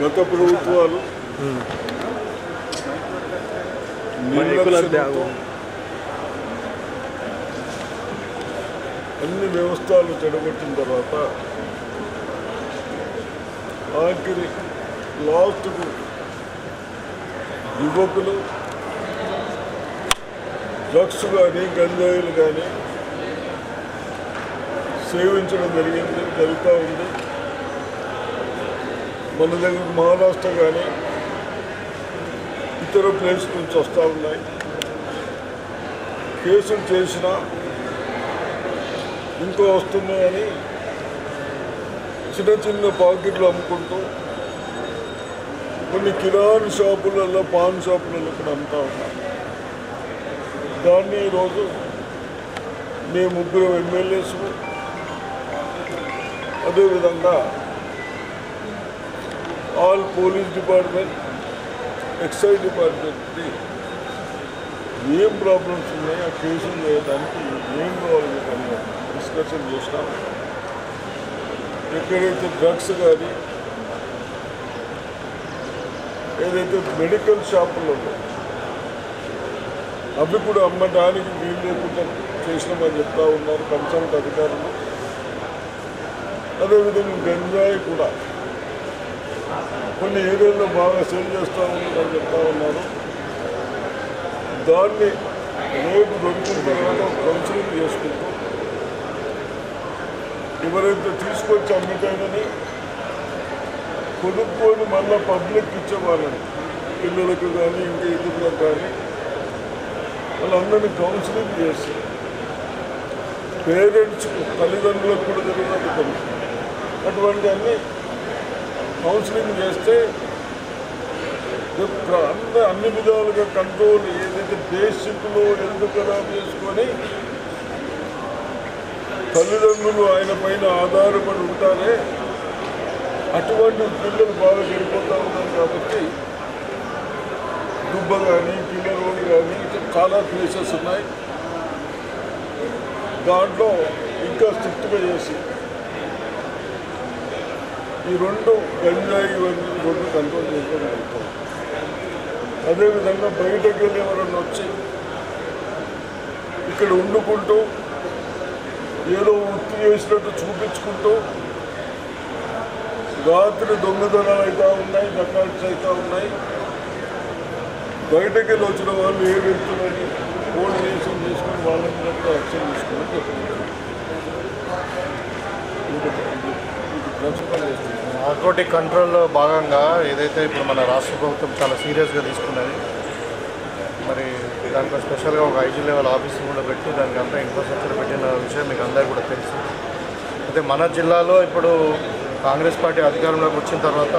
గత ప్రభుత్వాలు అన్ని వ్యవస్థలు చెడగొట్టిన తర్వాత ఆఖరి లాస్ట్కు యువకులు డ్రగ్స్ కానీ గంజాయిలు కానీ సేవించడం జరిగింది జరుగుతూ ఉంది. మన దగ్గర మహారాష్ట్ర కానీ ఇతర ప్లేస్ నుంచి వస్తూ ఉన్నాయి. కేసులు చేసినా ఇంకో వస్తున్నాయని చిన్న చిన్న పాకెట్లు అమ్ముకుంటూ కొన్ని కిరాణా షాపులలో పాన్ షాపులలో కూడా అమ్ముతా ఉన్నాం. దాన్ని ఈరోజు మేము ముగ్గురు ఎమ్మెల్యేస్ అదేవిధంగా ఆల్ పోలీస్ డిపార్ట్మెంట్ ఎక్సైజ్ డిపార్ట్మెంట్ని ఏం ప్రాబ్లమ్స్ ఉన్నాయి? ఆ కేసులు చేయడానికి ఏం కావాలి? అని డిస్కషన్ చేసినాం ఎక్కడైతే డ్రగ్స్ కానీ ఏదైతే మెడికల్ షాపులు ఉన్నాయో అవి కూడా అమ్మడానికి వీలు లేకుండా చేసినామని చెప్తా ఉన్నారు. కన్సల్ట్ అధికారులు. అదేవిధంగా గంజాయి కూడా కొన్ని ఏరియాల్లో బాగా సేల్ చేస్తూ ఉన్నారని చెప్తా ఉన్నారు. దాన్ని రోడ్డు దొరికిన తర్వాత కౌన్సిలింగ్ చేసుకుంటూ. ఎవరైతే తీసుకొచ్చి అమ్మితేనని కొనుక్కొని మళ్ళీ పబ్లిక్ ఇచ్చేవాళ్ళని పిల్లలకు కానీ ఇంకా ఇతరులకు కానీ వాళ్ళందరినీ కౌన్సిలింగ్ చేసి పేరెంట్స్ తల్లిదండ్రులకు కూడా జరిగినట్టు అటువంటి అన్ని కౌన్సిలింగ్ చేస్తే యొక్క అన్ని విధాలుగా కంట్రోల్ ఏదైతే బేసిక్లో ఎందుకు ఖరాబ్ చేసుకొని తల్లిదండ్రులు ఆయన పైన ఆధారపడి ఉంటారే అటువంటి పిల్లలు బాగా చెడిపోతూ ఉన్నారు కాబట్టి దుబ్బ కానీ పిల్ల రోడ్డు కానీ చాలా ప్లేసెస్ ఉన్నాయి. దాంట్లో ఇంకా స్ట్రిక్ట్గా చేసి ఈ రెండు గంజాయి ఇవన్నీ రెండు కంట్రోల్ చేసుకోగలుగుతాం అదేవిధంగా బయటకు వెళ్ళి ఎవరన్నా వచ్చి ఇక్కడ వండుకుంటూ ఏదో వృత్తి చేసినట్టు చూపించుకుంటూ రాత్రి దొంగతనాలు అవుతూ ఉన్నాయి డకాట్స్ అవుతూ ఉన్నాయి. బయటకు వెళ్ళి వచ్చిన వాళ్ళు ఏ వ్యక్తులని కోఆర్డినేషన్ చేసుకుని వాళ్ళని కూడా తీసుకుని చెప్తున్నారు నార్కోటిక్ కంట్రోల్లో భాగంగా ఏదైతే ఇప్పుడు మన రాష్ట్ర ప్రభుత్వం చాలా సీరియస్గా తీసుకున్నది మరి దాంట్లో స్పెషల్గా ఒక ఐజీ లెవెల్ ఆఫీస్ కూడా పెట్టి దానికి అంతా ఇన్ఫ్రాస్ట్రక్చర్ పెట్టిన విషయం మీకు అందరికీ కూడా తెలుసు. అయితే మన జిల్లాలో ఇప్పుడు కాంగ్రెస్ పార్టీ అధికారంలోకి వచ్చిన తర్వాత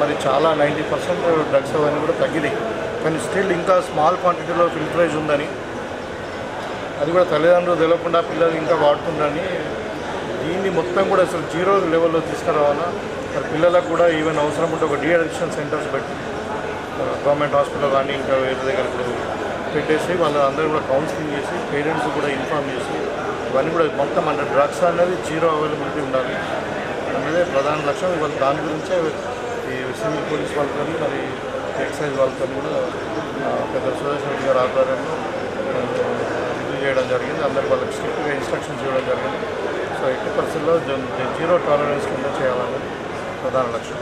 మరి చాలా నైంటీ పర్సెంట్ డ్రగ్స్ అవన్నీ కూడా తగ్గినాయి. కానీ స్టిల్ ఇంకా స్మాల్ క్వాంటిటీలో ఫిల్టరేజ్ ఉందని అది కూడా తల్లిదండ్రులు తెలియకుండా పిల్లలు ఇంకా వాడుతుందని దీన్ని మొత్తం కూడా అసలు జీరో లెవెల్లో తీసుకురావాలా? మరి పిల్లలకు కూడా ఈవెన్ అవసరం ఉంటే ఒక డీఅడిక్షన్ సెంటర్స్ పెట్టి గవర్నమెంట్ హాస్పిటల్ కానీ ఇంకా వేరే దగ్గర పెట్టేసి పెట్టేసి వాళ్ళందరూ కూడా కౌన్సిలింగ్ చేసి పేరెంట్స్ కూడా ఇన్ఫార్మ్ చేసి ఇవన్నీ కూడా మొత్తం అంటే డ్రగ్స్ అనేది జీరో అవైలబిలిటీ ఉండాలి. అనేది ప్రధాన లక్ష్యం ఇవాళ దాని గురించే ఈ సివిల్ పోలీస్ వాళ్ళతో మరి ఎక్సైజ్ వాళ్ళతో కూడా పెద్ద సురేష్ రెడ్డి గారి ఆధ్వర్యంలో రివ్యూ చేయడం జరిగింది. అందరూ వాళ్ళకి స్ట్రిక్ట్గా ఇన్స్ట్రక్షన్స్ ఇవ్వడం జరిగింది. సో ఎట్టి పరిస్థితుల్లో జీరో టాలరెన్స్ కింద చేయాలన్నది ప్రధాన లక్ష్యం.